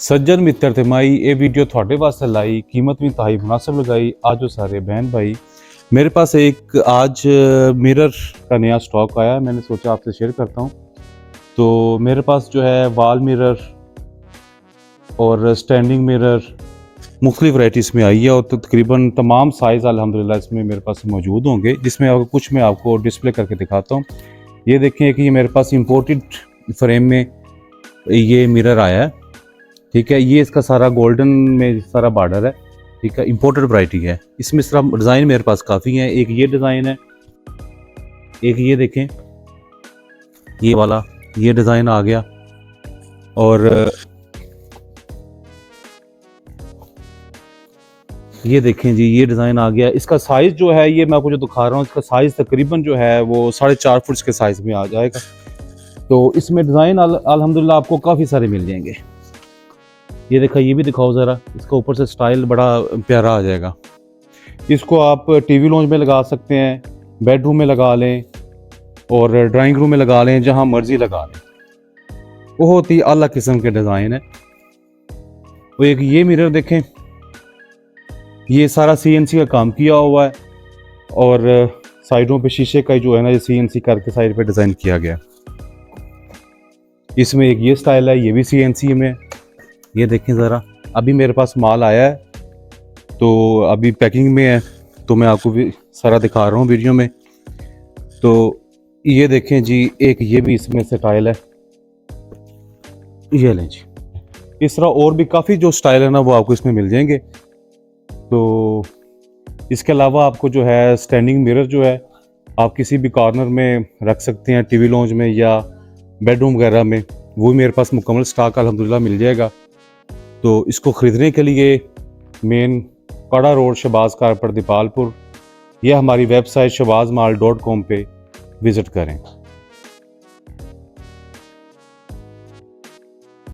ਸੱਜਣ ਮਿੱਤਰ ਤੇ ویڈیو تھوڑے پاس سے لائی قیمت میں ਵੀ مناسب لگائی آج ਆਜੋ سارے بہن بھائی میرے پاس ایک آج میرر کا نیا سٹاک آیا ہے میں نے سوچا آپ سے شیئر کرتا ہوں تو میرے پاس جو ہے وال میرر اور سٹینڈنگ میرر مختلف ورائٹیز میں آئی ہے اور تقریباً تمام سائز الحمدللہ اس میں میرے پاس موجود ہوں گے جس میں کچھ میں آپ کو ڈسپلے کر کے دکھاتا ہوں یہ دیکھیں کہ یہ میرے پاس امپورٹڈ فریم میں یہ میرر آیا ہے ٹھیک ہے، یہ اس کا سارا گولڈن میں سارا بارڈر ہے۔ ٹھیک ہے امپورٹڈ ورائٹی ہے۔ اس میں سارا ڈیزائن میرے پاس کافی ہیں۔ ایک یہ ڈیزائن ہے، ایک یہ دیکھیں۔ یہ والا، یہ ڈیزائن آ گیا۔ اور یہ دیکھیں جی یہ ڈیزائن آ گیا۔ اس کا سائز جو ہے، یہ میں آپ کو جو دکھا رہا ہوں، اس کا سائز تقریباً جو ہے، وہ ساڑھے چار فٹ کے سائز میں آ جائے گا۔ تو اس میں ڈیزائن الحمدللہ آپ کو کافی سارے مل جائیں گے۔ یہ دیکھا، یہ بھی دکھاؤ ذرا، اس کا اوپر سے سٹائل بڑا پیارا آ جائے گا۔ اس کو آپ ٹی وی لونج میں لگا سکتے ہیں، بیڈ روم میں لگا لیں اور ڈرائنگ روم میں لگا لیں، جہاں مرضی لگا لیں۔ بہت ہی اعلیٰ قسم کے ڈیزائن ہے وہ ایک یہ میرر دیکھیں، یہ سارا سی این سی کا کام کیا ہوا ہے۔ اور سائڈوں پہ شیشے کا جو ہے نا، یہ سی این سی کر کے سائڈ پہ ڈیزائن کیا گیا۔ اس میں ایک یہ سٹائل ہے، یہ بھی سی این سی میں۔ یہ دیکھیں ذرا۔ ابھی میرے پاس مال آیا ہے، تو ابھی پیکنگ میں ہے، تو میں آپ کو بھی سارا دکھا رہا ہوں ویڈیو میں۔ تو یہ دیکھیں جی ایک یہ بھی اس میں سے ٹائل ہے۔ یہ لیں جی۔ اس طرح اور بھی کافی جو سٹائل ہے نا، وہ آپ کو اس میں مل جائیں گے۔ تو اس کے علاوہ آپ کو جو ہے سٹینڈنگ میرر جو ہے، آپ کسی بھی کارنر میں رکھ سکتے ہیں، ٹی وی لونج میں یا بیڈ روم وغیرہ میں۔ وہ میرے پاس مکمل سٹاک الحمدللہ مل جائے گا۔ تو اس کو خریدنے کے لیے مین کڑا روڈ شباز کارپر دیپال پور یا ہماری website Shahbaz mall dot com پہ وزٹ کریں۔